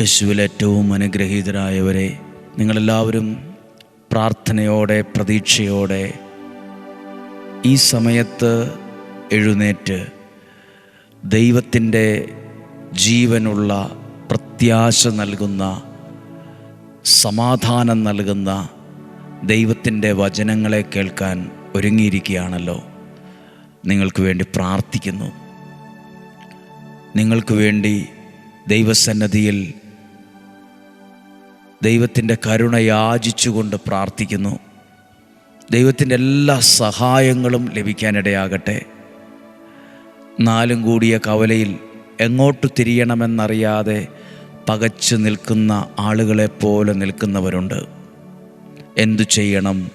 യേശുവിൽ ഏറ്റവും അനുഗ്രഹീതരായവരെ നിങ്ങളെല്ലാവരും പ്രാർത്ഥനയോടെ പ്രതീക്ഷയോടെ ഈ സമയത്ത് എഴുന്നേറ്റ് ദൈവത്തിന്റെ ജീവനുള്ള പ്രത്യാശ നൽകുന്ന സമാധാനം നൽകുന്ന ദൈവത്തിന്റെ വചനങ്ങളെ കേൾക്കാൻ ഒരുങ്ങിയിരിക്കുകയാണല്ലോ. നിങ്ങൾക്ക് വേണ്ടി പ്രാർത്ഥിക്കുന്നു. നിങ്ങൾക്ക് വേണ്ടി ദൈവസന്നദ്ധിയിൽ ദൈവത്തിന്റെ കരുണ യാചിച്ചുകൊണ്ട് പ്രാർത്ഥിക്കുന്നു. ദൈവത്തിന്റെ എല്ലാ സഹായങ്ങളും ലഭിക്കാനിടയാകട്ടെ. നാലും കൂടിയ കവലയിൽ എങ്ങോട്ട് തിരിയണമെന്നറിയാതെ പകച്ചു നിൽക്കുന്ന ആളുകളെപ്പോലെ നിൽക്കുന്നവരുണ്ട്. എന്തു ചെയ്യണം?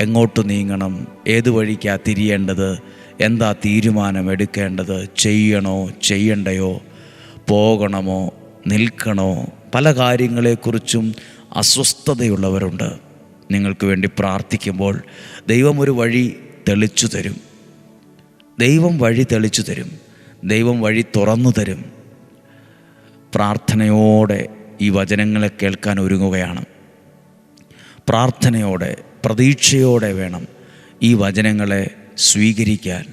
എങ്ങോട്ട് നീങ്ങണം? ഏതു വഴിക്കാ തിരിയേണ്ടത്? എന്താ തീരുമാനം എടുക്കേണ്ടത് ചെയ്യണോ? ചെയ്യണ്ടയോ? പോകണമോ? നിൽക്കണോ? പല കാര്യങ്ങളെക്കുറിച്ചും അസ്വസ്ഥതയുള്ളവരുണ്ട്. നിങ്ങൾക്ക് വേണ്ടി പ്രാർത്ഥിക്കുമ്പോൾ ദൈവം ഒരു വഴി തെളിച്ചു തരും. ദൈവം വഴി തെളിച്ചു തരും. ദൈവം വഴി തുറന്നു തരും. പ്രാർത്ഥനയോടെ ഈ വചനങ്ങളെ കേൾക്കാൻ ഒരുങ്ങുകയാണ്. പ്രാർത്ഥനയോടെ പ്രതീക്ഷയോടെ വേണം ഈ വചനങ്ങളെ സ്വീകരിക്കാൻ.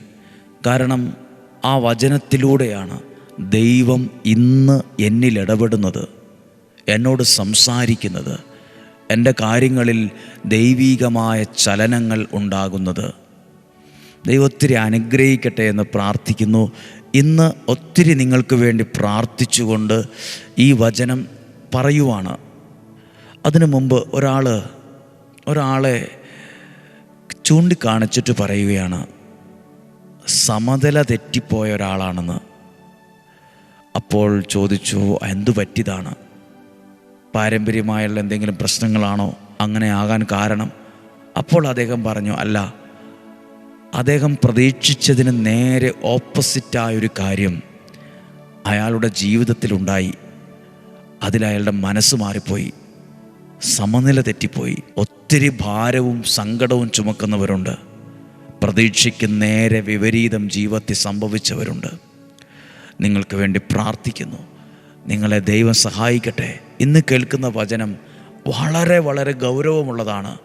കാരണം ആ വചനത്തിലൂടെയാണ് ദൈവം ഇന്ന് എന്നിൽ ഇടപെടുന്നത്. എന്നോട് സംസാരിക്കുന്നത്. എന്റെ കാര്യങ്ങളിൽ ദൈവീകമായ ചലനങ്ങൾ ഉണ്ടാകുന്നത്. ദൈവം ഒത്തിരി അനുഗ്രഹിക്കട്ടെ എന്ന് പ്രാർത്ഥിക്കുന്നു. ഇന്ന് ഒത്തിരി നിങ്ങൾക്ക് വേണ്ടി പ്രാർത്ഥിച്ചുകൊണ്ട് ഈ വചനം പറയുവാണ്. അതിനു മുമ്പ് ഒരാൾ ഒരാളെ ചൂണ്ടിക്കാണിച്ചിട്ട് പറയുകയാണ്. സമതല തെറ്റിപ്പോയ ഒരാളാണെന്ന്. അപ്പോൾ ചോദിച്ചു എന്തു പറ്റിയതാണ് പാരമ്പര്യമായുള്ള എന്തെങ്കിലും പ്രശ്നങ്ങളാണോ? അങ്ങനെ ആകാൻ കാരണം? അപ്പോൾ അദ്ദേഹം പറഞ്ഞു അല്ല അദ്ദേഹം പ്രതീക്ഷിച്ചതിന് നേരെ ഓപ്പോസിറ്റായൊരു കാര്യം അയാളുടെ ജീവിതത്തിലുണ്ടായി. അതിലയാളുടെ മനസ്സ് മാറിപ്പോയി. സമനില തെറ്റിപ്പോയി. ഒത്തിരി ഭാരവും സങ്കടവും ചുമക്കുന്നവരുണ്ട്. പ്രതീക്ഷയ്ക്ക് നേരെ വിപരീതം ജീവിതത്തിൽ സംഭവിച്ചവരുണ്ട്. നിങ്ങൾക്ക് വേണ്ടി പ്രാർത്ഥിക്കുന്നു. നിങ്ങളെ ദൈവം സഹായിക്കട്ടെ. ഇന്ന് കേൾക്കുന്ന വചനം വളരെ വളരെ ഗൗരവമുള്ളതാണ്.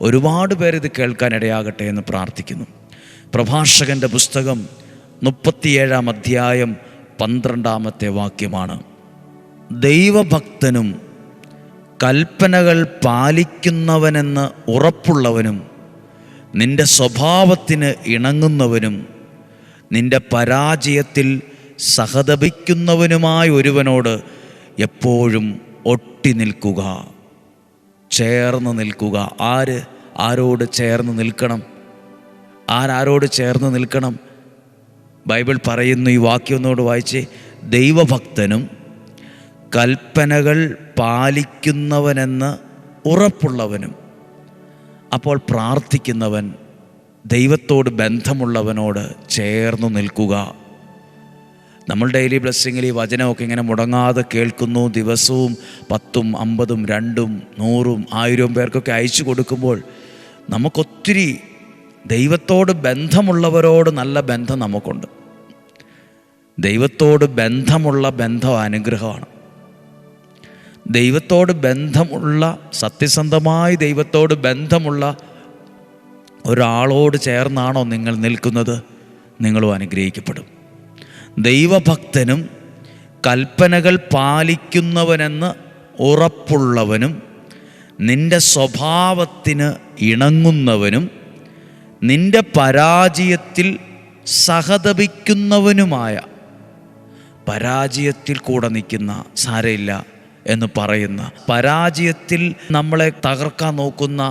ഒരുപാട് കേൾക്കാൻ ഇടയാകട്ടെ എന്ന് പ്രാർത്ഥിക്കുന്നു. പ്രഭാഷകന്റെ പുസ്തകം മുപ്പത്തിയേഴാം അധ്യായം പന്ത്രണ്ടാമത്തെ വാക്യമാണ്. ദൈവഭക്തനും കൽപ്പനകൾ പാലിക്കുന്നവനെന്ന് ഉറപ്പുള്ളവനും നിന്റെ സ്വഭാവത്തിന് ഇണങ്ങുന്നവനും നിന്റെ പരാജയത്തിൽ സഹതപിക്കുന്നവനുമായ ഒരുവനോട് എപ്പോഴും ഒട്ടി നിൽക്കുക ചേർന്ന് നിൽക്കുക. ആര് ആരോട് ചേർന്ന് നിൽക്കണം? ആരാരോട് ചേർന്ന് നിൽക്കണം? ബൈബിൾ പറയുന്നു ഈ വാക്യം ഒന്നുകൂടെ വായിച്ച് ദൈവഭക്തനും കൽപ്പനകൾ പാലിക്കുന്നവനെന്ന് ഉറപ്പുള്ളവനും അപ്പോൾ പ്രാർത്ഥിക്കുന്നവൻ ദൈവത്തോട് ബന്ധമുള്ളവനോട് ചേർന്നു നിൽക്കുക. നമ്മൾ ഡെയിലി ബ്ലെസ്സിങ്ങിൽ ഈ വചനമൊക്കെ ഇങ്ങനെ മുടങ്ങാതെ കേൾക്കുന്നു. ദിവസവും പത്തും അമ്പതും രണ്ടും നൂറും ആയിരവും പേർക്കൊക്കെ അയച്ചു കൊടുക്കുമ്പോൾ നമുക്കൊത്തിരി ദൈവത്തോട് ബന്ധമുള്ളവരോട് നല്ല ബന്ധം നമുക്കുണ്ട്. ദൈവത്തോട് ബന്ധമുള്ള ബന്ധം അനുഗ്രഹമാണ്. ദൈവത്തോട് ബന്ധമുള്ള സത്യസന്ധമായി ദൈവത്തോട് ബന്ധമുള്ള ഒരാളോട് ചേർന്നാണോ നിങ്ങൾ നിൽക്കുന്നത്? നിങ്ങളും അനുഗ്രഹിക്കപ്പെടും. ദൈവഭക്തനും കൽപ്പനകൾ പാലിക്കുന്നവനെന്ന് ഉറപ്പുള്ളവനും നിന്റെ സ്വഭാവത്തിന് ഇണങ്ങുന്നവനും നിന്റെ പരാജയത്തിൽ സഹതപിക്കുന്നവനുമായ പരാജയത്തിൽ കൂടെ നിൽക്കുന്ന സാരയില്ല എന്ന് പറയുന്ന പരാജയത്തിൽ നമ്മളെ തകർക്കാൻ നോക്കുന്ന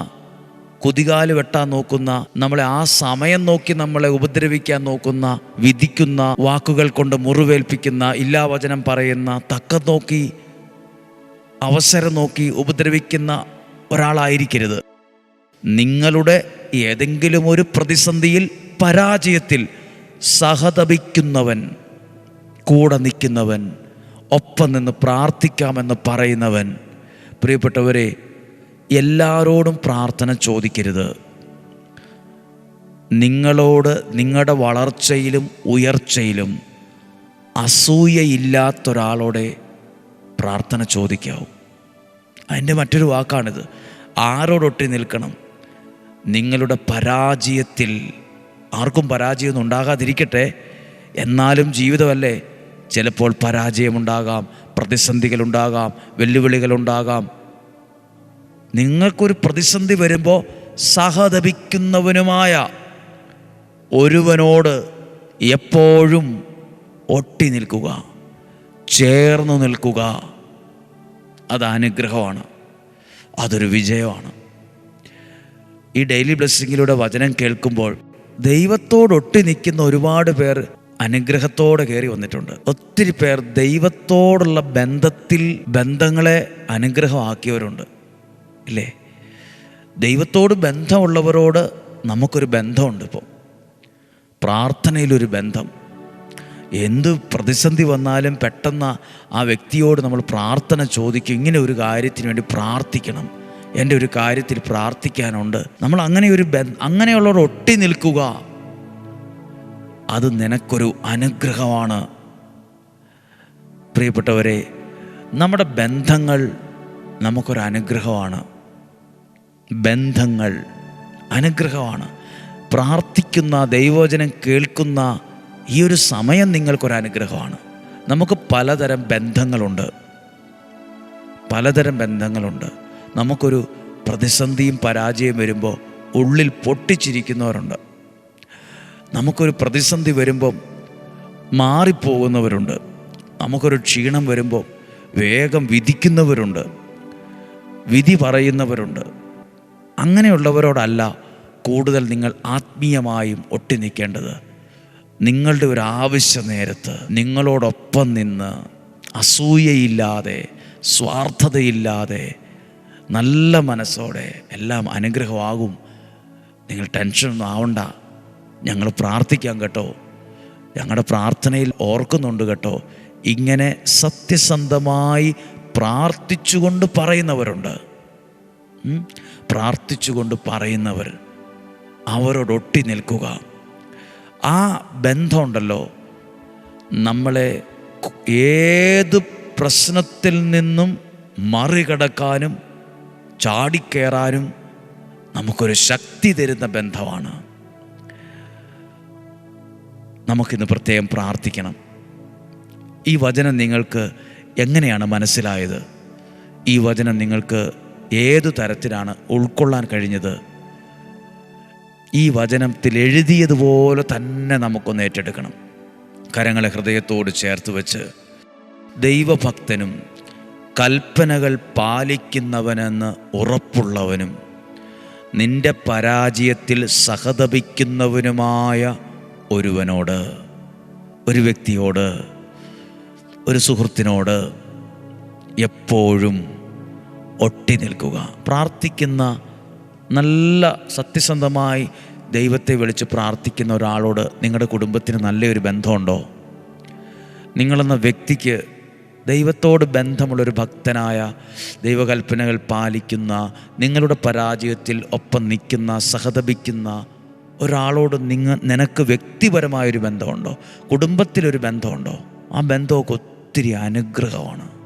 കുതികാൽ വെട്ടാൻ നോക്കുന്ന നമ്മളെ ആ സമയം നോക്കി നമ്മളെ ഉപദ്രവിക്കാൻ നോക്കുന്ന വിധിക്കുന്ന വാക്കുകൾ കൊണ്ട് മുറിവേൽപ്പിക്കുന്ന ഇല്ലാവചനം പറയുന്ന തക്കം നോക്കി അവസരം നോക്കി ഉപദ്രവിക്കുന്ന ഒരാളായിരിക്കരുത്. നിങ്ങളുടെ ഏതെങ്കിലും ഒരു പ്രതിസന്ധിയിൽ പരാജയത്തിൽ സഹതപിക്കുന്നവൻ കൂടെ നിൽക്കുന്നവൻ ഒപ്പം നിന്ന് പ്രാർത്ഥിക്കാമെന്ന് പറയുന്നവൻ പ്രിയപ്പെട്ടവരെ എല്ലാവരോടും പ്രാർത്ഥന ചോദിക്കരുത്. നിങ്ങളോട് നിങ്ങളുടെ വളർച്ചയിലും ഉയർച്ചയിലും അസൂയയില്ലാത്തൊരാളോടെ പ്രാർത്ഥന ചോദിക്കാവും. അതിന്റെ മറ്റൊരു വാക്കാണിത്. ആരോടൊട്ടി നിൽക്കണം? നിങ്ങളുടെ പരാജയത്തിൽ ആർക്കും പരാജയമൊന്നും ഉണ്ടാകാതിരിക്കട്ടെ. എന്നാലും ജീവിതമല്ലേ? ചിലപ്പോൾ പരാജയമുണ്ടാകാം പ്രതിസന്ധികളുണ്ടാകാം വെല്ലുവിളികളുണ്ടാകാം നിങ്ങൾക്കൊരു പ്രതിസന്ധി വരുമ്പോൾ സഹതപിക്കുന്നവനുമായ ഒരുവനോട് എപ്പോഴും ഒട്ടി നിൽക്കുക ചേർന്ന് നിൽക്കുക. അത് അനുഗ്രഹമാണ്. അതൊരു വിജയമാണ്. ഈ ഡെയിലി ബ്ലെസ്സിങ്ങിലൂടെ വചനം കേൾക്കുമ്പോൾ ദൈവത്തോടൊട്ടി നിൽക്കുന്ന ഒരുപാട് പേർ അനുഗ്രഹത്തോടെ കയറി വന്നിട്ടുണ്ട്. ഒത്തിരി പേർ ദൈവത്തോടുള്ള ബന്ധത്തിൽ ബന്ധങ്ങളെ അനുഗ്രഹമാക്കിയവരുണ്ട്. ഇല്ലേ? ദൈവത്തോട് ബന്ധമുള്ളവരോട് നമുക്കൊരു ബന്ധമുണ്ട് ഇപ്പോൾ പ്രാർത്ഥനയിലൊരു ബന്ധം. എന്ത് പ്രതിസന്ധി വന്നാലും പെട്ടെന്ന് ആ വ്യക്തിയോട് നമ്മൾ പ്രാർത്ഥന ചോദിക്കും. ഇങ്ങനെ ഒരു കാര്യത്തിന് വേണ്ടി പ്രാർത്ഥിക്കണം. എന്റെ ഒരു കാര്യത്തിൽ പ്രാർത്ഥിക്കാനുണ്ട്. നമ്മൾ അങ്ങനെ ഒരു ബന്ധ അങ്ങനെയുള്ളവർ ഒട്ടി നിൽക്കുക. അത് നിനക്കൊരു അനുഗ്രഹമാണ്. പ്രിയപ്പെട്ടവരെ നമ്മുടെ ബന്ധങ്ങൾ നമുക്കൊരു അനുഗ്രഹമാണ്. ബന്ധങ്ങൾ അനുഗ്രഹമാണ്. പ്രാർത്ഥിക്കുന്ന ദൈവവചനം കേൾക്കുന്ന ഈ ഒരു സമയം നിങ്ങൾക്കൊരു അനുഗ്രഹമാണ്. നമുക്ക് പലതരം ബന്ധങ്ങളുണ്ട്. പലതരം ബന്ധങ്ങളുണ്ട്. നമുക്കൊരു പ്രതിസന്ധിയും പരാജയം വരുമ്പോൾ ഉള്ളിൽ പൊട്ടിച്ചിരിക്കുന്നവരുണ്ട്. നമുക്കൊരു പ്രതിസന്ധി വരുമ്പം മാറിപ്പോകുന്നവരുണ്ട്. നമുക്കൊരു ക്ഷീണം വരുമ്പോൾ വേഗം വിധിക്കുന്നവരുണ്ട്. വിധി പറയുന്നവരുണ്ട്. അങ്ങനെയുള്ളവരോടല്ല കൂടുതൽ നിങ്ങൾ ആത്മീയമായും ഒട്ടി നിൽക്കേണ്ടത്. നിങ്ങളുടെ ഒരു ആവശ്യ നേരത്ത് നിങ്ങളോടൊപ്പം നിന്ന് അസൂയയില്ലാതെ സ്വാർത്ഥതയില്ലാതെ നല്ല മനസ്സോടെ എല്ലാം അനുഗ്രഹമാകും. നിങ്ങൾ ടെൻഷനൊന്നും ആവണ്ട. ഞങ്ങൾ പ്രാർത്ഥിക്കാം കേട്ടോ. ഞങ്ങളുടെ പ്രാർത്ഥനയിൽ ഓർക്കുന്നുണ്ട് കേട്ടോ. ഇങ്ങനെ സത്യസന്ധമായി പ്രാർത്ഥിച്ചുകൊണ്ട് പറയുന്നവരുണ്ട്? പ്രാർത്ഥിച്ചുകൊണ്ട് പറയുന്നവർ അവരോടൊട്ടി നിൽക്കുക. ആ ബന്ധമുണ്ടല്ലോ നമ്മളെ ഏത് പ്രശ്നത്തിൽ നിന്നും മറികടക്കാനും ചാടിക്കയറാനും നമുക്കൊരു ശക്തി തരുന്ന ബന്ധമാണ്. നമുക്കിന്ന് പ്രത്യേകം പ്രാർത്ഥിക്കണം. ഈ വചനം നിങ്ങൾക്ക് എങ്ങനെയാണ് മനസ്സിലായത്? ഈ വചനം നിങ്ങൾക്ക് ഏതു തരത്തിലാണ് ഉൾക്കൊള്ളാൻ കഴിഞ്ഞത്? ഈ വചനത്തിൽ എഴുതിയതുപോലെ തന്നെ നമുക്കൊന്ന് ഏറ്റെടുക്കണം. കരങ്ങളെ ഹൃദയത്തോട് ചേർത്ത് വെച്ച് ദൈവഭക്തനും കൽപ്പനകൾ പാലിക്കുന്നവനെന്ന് ഉറപ്പുള്ളവനും നിന്റെ പരാജയത്തിൽ സഹതപിക്കുന്നവനുമായ ഒരുവനോട് ഒരു വ്യക്തിയോട് ഒരു സുഹൃത്തിനോട് എപ്പോഴും ഒട്ടി നിൽക്കുക. പ്രാർത്ഥിക്കുന്ന നല്ല സത്യസന്ധമായി ദൈവത്തെ വിളിച്ച് പ്രാർത്ഥിക്കുന്ന ഒരാളോട് നിങ്ങളുടെ കുടുംബത്തിന് നല്ലൊരു ബന്ധമുണ്ടോ? നിങ്ങളെന്ന വ്യക്തിക്ക് ദൈവത്തോട് ബന്ധമുള്ളൊരു ഭക്തനായ ദൈവകൽപ്പനകൾ പാലിക്കുന്ന നിങ്ങളുടെ പരാജയത്തിൽ ഒപ്പം നിൽക്കുന്ന സഹതപിക്കുന്ന ഒരാളോട് നിങ്ങ നിനക്ക് വ്യക്തിപരമായൊരു ബന്ധമുണ്ടോ? കുടുംബത്തിലൊരു ബന്ധമുണ്ടോ? ആ ബന്ധമൊക്കെ ഒത്തിരി അനുഗ്രഹമാണ്.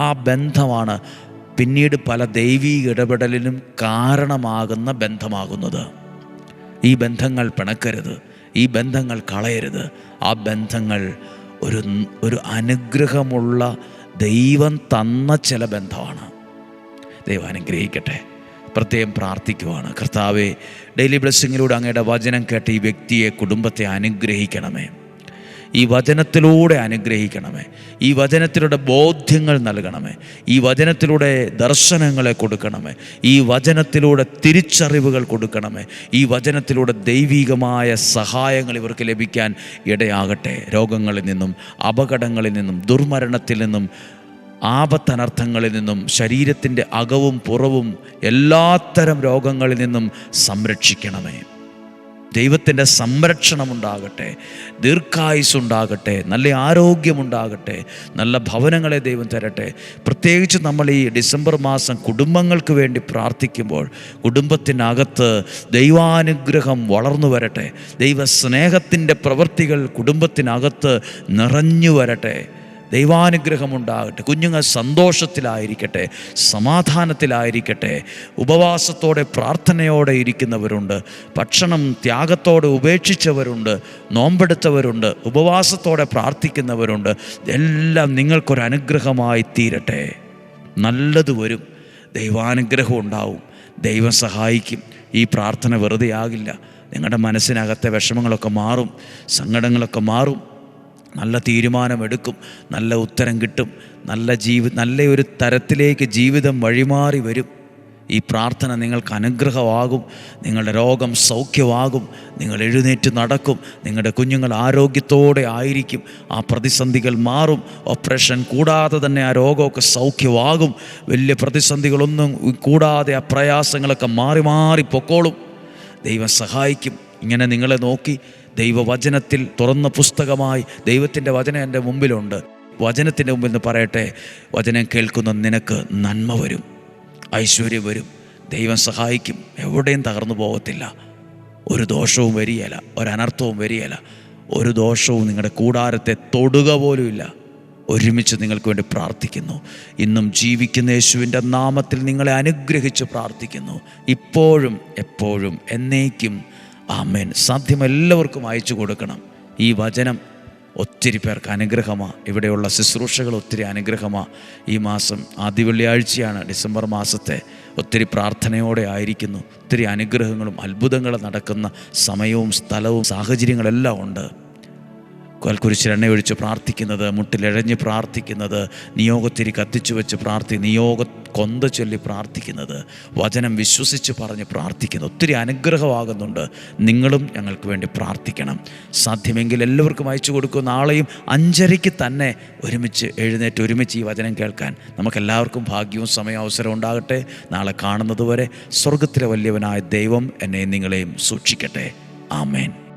ആ ബന്ധമാണ് പിന്നീട് പല ദൈവീക ഇടപെടലിനും കാരണമാകുന്ന ബന്ധമാകുന്നത്. ഈ ബന്ധങ്ങൾ പിണക്കരുത് ഈ ബന്ധങ്ങൾ കളയരുത്. ആ ബന്ധങ്ങൾ ഒരു ഒരു അനുഗ്രഹമുള്ള ദൈവം തന്ന ചില ബന്ധമാണ്. ദൈവം അനുഗ്രഹിക്കട്ടെ പ്രത്യേകം പ്രാർത്ഥിക്കുവാണ്. കർത്താവെ ഡെയിലി ബ്ലെസ്സിങ്ങിലൂടെ അങ്ങയുടെ വചനം കേട്ട് ഈ വ്യക്തിയെ കുടുംബത്തെ അനുഗ്രഹിക്കണമേ. ഈ വചനത്തിലൂടെ അനുഗ്രഹിക്കണമേ. ഈ വചനത്തിലൂടെ ബോധ്യങ്ങൾ നൽകണമേ. ഈ വചനത്തിലൂടെ ദർശനങ്ങളെ കൊടുക്കണമേ. ഈ വചനത്തിലൂടെ തിരിച്ചറിവുകൾ കൊടുക്കണമേ. ഈ വചനത്തിലൂടെ ദൈവികമായ സഹായങ്ങൾ ഇവർക്ക് ലഭിക്കാൻ ഇടയാകട്ടെ. രോഗങ്ങളിൽ നിന്നും അപകടങ്ങളിൽ നിന്നും ദുർമരണത്തിൽ നിന്നും ആപത്തനർത്ഥങ്ങളിൽ നിന്നും ശരീരത്തിന്റെ അകവും പുറവും എല്ലാത്തരം രോഗങ്ങളിൽ നിന്നും സംരക്ഷിക്കണമേ. ദൈവത്തിന്റെ സംരക്ഷണമുണ്ടാകട്ടെ ദീർഘായുസ്സുണ്ടാകട്ടെ നല്ല ആരോഗ്യമുണ്ടാകട്ടെ നല്ല ഭവനങ്ങളെ ദൈവം തരട്ടെ. പ്രത്യേകിച്ച് നമ്മൾ ഈ ഡിസംബർ മാസം കുടുംബങ്ങൾക്ക് വേണ്ടി പ്രാർത്ഥിക്കുമ്പോൾ കുടുംബത്തിനകത്ത് ദൈവാനുഗ്രഹം വളർന്നു വരട്ടെ. ദൈവ സ്നേഹത്തിന്റെ പ്രവൃത്തികൾ കുടുംബത്തിനകത്ത് നിറഞ്ഞു വരട്ടെ. ദൈവാനുഗ്രഹം ഉണ്ടാകട്ടെ കുഞ്ഞുങ്ങൾ സന്തോഷത്തിലായിരിക്കട്ടെ സമാധാനത്തിലായിരിക്കട്ടെ ഉപവാസത്തോടെ പ്രാർത്ഥനയോടെ ഇരിക്കുന്നവരുണ്ട് ഭക്ഷണം ത്യാഗത്തോടെ ഉപേക്ഷിച്ചവരുണ്ട് നോമ്പെടുത്തവരുണ്ട് ഉപവാസത്തോടെ പ്രാർത്ഥിക്കുന്നവരുണ്ട്. എല്ലാം നിങ്ങൾക്കൊരനുഗ്രഹമായി തീരട്ടെ. നല്ലത് വരും. ദൈവാനുഗ്രഹം ഉണ്ടാവും. ദൈവം സഹായിക്കും. ഈ പ്രാർത്ഥന വെറുതെ ആകില്ല നിങ്ങളുടെ മനസ്സിനകത്തെ വിഷമങ്ങളൊക്കെ മാറും. സങ്കടങ്ങളൊക്കെ മാറും. നല്ല തീരുമാനമെടുക്കും നല്ല ഉത്തരം കിട്ടും നല്ല ജീവി നല്ലൊരു തരത്തിലേക്ക് ജീവിതം വഴിമാറി വരും. ഈ പ്രാർത്ഥന നിങ്ങൾക്ക് അനുഗ്രഹമാകും നിങ്ങളുടെ രോഗം സൗഖ്യമാകും നിങ്ങൾ എഴുന്നേറ്റ് നടക്കും നിങ്ങളുടെ കുഞ്ഞുങ്ങൾ ആരോഗ്യത്തോടെ ആയിരിക്കും ആ പ്രതിസന്ധികൾ മാറും ഓപ്പറേഷൻ കൂടാതെ തന്നെ ആ രോഗമൊക്കെ സൗഖ്യമാകും വലിയ പ്രതിസന്ധികളൊന്നും കൂടാതെ ആ പ്രയാസങ്ങളൊക്കെ മാറി മാറി പൊക്കോളും. ദൈവം സഹായിക്കും ഇങ്ങനെ നിങ്ങളെ നോക്കി ദൈവവചനത്തിൽ തുറന്ന പുസ്തകമായി ദൈവത്തിന്റെ വചനം എന്റെ മുമ്പിലുണ്ട്. വചനത്തിന്റെ മുമ്പിൽ നിന്ന് പറയട്ടെ വചനം കേൾക്കുന്ന നിനക്ക് നന്മ വരും ഐശ്വര്യം വരും ദൈവം സഹായിക്കും. എവിടെയും തകർന്നു പോകത്തില്ല. ഒരു ദോഷവും വരികയില്ല ഒരനർത്ഥവും വരികയില്ല. ഒരു ദോഷവും നിങ്ങളുടെ കൂടാരത്തെ തൊടുക പോലുമില്ല ഒരുമിച്ച് നിങ്ങൾക്ക് വേണ്ടി പ്രാർത്ഥിക്കുന്നു. ഇന്നും ജീവിക്കുന്ന യേശുവിന്റെ നാമത്തിൽ നിങ്ങളെ അനുഗ്രഹിച്ച് പ്രാർത്ഥിക്കുന്നു. ഇപ്പോഴും എപ്പോഴും എന്നേക്കും ആമേൻ. സാധ്യം എല്ലാവർക്കും അയച്ചു കൊടുക്കണം. ഈ വചനം ഒത്തിരി പേർക്ക് അനുഗ്രഹമാണ് ഇവിടെയുള്ള ശുശ്രൂഷകൾ ഒത്തിരി അനുഗ്രഹമാണ് ഈ മാസം ആദ്യ വെള്ളിയാഴ്ചയാണ് ഡിസംബർ മാസത്തെ ഒത്തിരി പ്രാർത്ഥനയോടെ ആയിരിക്കുന്നു. ഒത്തിരി അനുഗ്രഹങ്ങളും അത്ഭുതങ്ങളും നടക്കുന്ന സമയവും സ്ഥലവും സാഹചര്യങ്ങളെല്ലാം ഉണ്ട്. കൽക്കുരിശിൽ എണ്ണയൊഴിച്ച് പ്രാർത്ഥിക്കുന്നത് മുട്ടിലിഴഞ്ഞ് പ്രാർത്ഥിക്കുന്നത് നിയോഗത്തിരി കത്തിച്ചു വെച്ച് പ്രാർത്ഥി നിയോഗ കൊന്ത ചൊല്ലി പ്രാർത്ഥിക്കുന്നത് വചനം വിശ്വസിച്ച് പറഞ്ഞ് പ്രാർത്ഥിക്കുന്നത് ഒത്തിരി അനുഗ്രഹമാകുന്നുണ്ട്. നിങ്ങളും ഞങ്ങൾക്ക് വേണ്ടി പ്രാർത്ഥിക്കണം. സാധ്യമെങ്കിൽ എല്ലാവർക്കും അയച്ചു കൊടുക്കും. നാളെയും അഞ്ചരയ്ക്ക് തന്നെ ഒരുമിച്ച് എഴുന്നേറ്റ് ഒരുമിച്ച് ഈ വചനം കേൾക്കാൻ. നമുക്കെല്ലാവർക്കും ഭാഗ്യവും സമയവും അവസരം ഉണ്ടാകട്ടെ. നാളെ കാണുന്നതുവരെ സ്വർഗത്തിലെ വലിയവനായ ദൈവം എന്നെയും നിങ്ങളെയും സൂക്ഷിക്കട്ടെ. ആമേൻ.